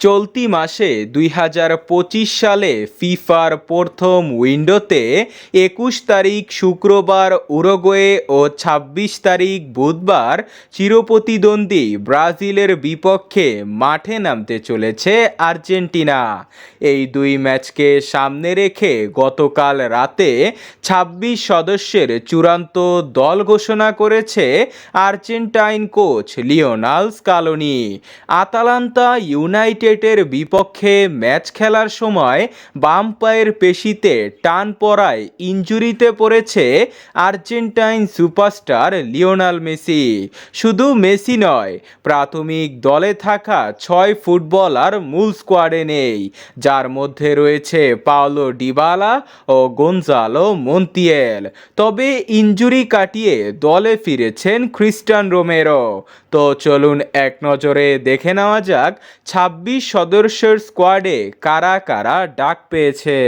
চলতি মাসে দুই হাজার পঁচিশ সালে ফিফার প্রথম উইন্ডোতে একুশ তারিখ শুক্রবার উরুগুয়ে ও ছাব্বিশ তারিখ বুধবার চিরপ্রতিদ্বন্দ্বী ব্রাজিলের বিপক্ষে মাঠে নামতে চলেছে আর্জেন্টিনা। এই দুই ম্যাচকে সামনে রেখে গতকাল রাতে ছাব্বিশ সদস্যের চূড়ান্ত দল ঘোষণা করেছে Argentine coach Lionel Scaloni. Atalanta ইউনাইটেডের বিপক্ষে ম্যাচ খেলার সময় বাম পায়ের পেশিতে টান পড়ায় ইঞ্জুরিতে পড়েছে আর্জেন্টাইন সুপারস্টার লিওনাল মেসি। শুধু মেসি নয়, প্রাথমিক দলে থাকা ছয় ফুটবলার মূল স্কোয়াডে নেই, যার মধ্যে রয়েছে পাওলো ডিবালা ও গোনজালো মন্তিয়েল। তবে ইঞ্জুরি কাটিয়ে দলে ফিরেছেন খ্রিস্টান রোমেরো। তো চলুন এক নজরে দেখে নেওয়া যাক ছাব্বিশ সদস্যের স্কোয়াডে কারা কারা ডাক পেয়েছে?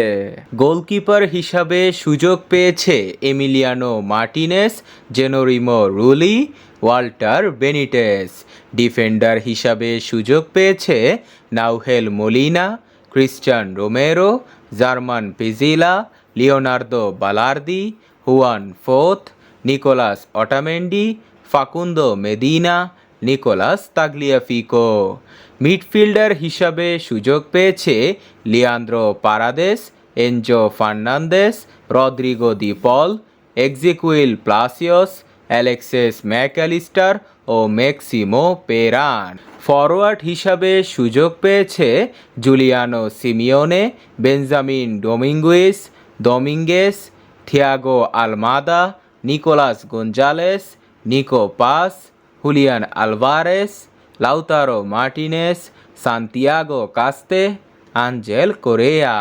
গোলকিপার হিসাবে সুযোগ পেয়েছে Emiliano Martinez, Geronimo Rulli, Walter Benitez. Defender হিসাবে সুযোগ পেয়েছে Nahuel Molina Cristian Romero, German Pezzella, Leonardo Balerdi, Juan Foyth, Nicolas Otamendi, Facundo Medina Nicolas Tagliafico. Midfielder হিসাবে সুযোগ পেয়েছে Leandro Paredes, Enzo Fernandez, Rodrigo De Paul, Exequiel Palacios, Alexis Mac Allister ও Maximo Perrone. Forward হিসাবে সুযোগ পেয়েছে Giuliano Simeone, Benjamin Dominguez, Dominguez, Thiago Almada, Nicolas Gonzalez, Nico Paz Julian Alvarez Lautaro Martinez Santiago Castro Angel Correa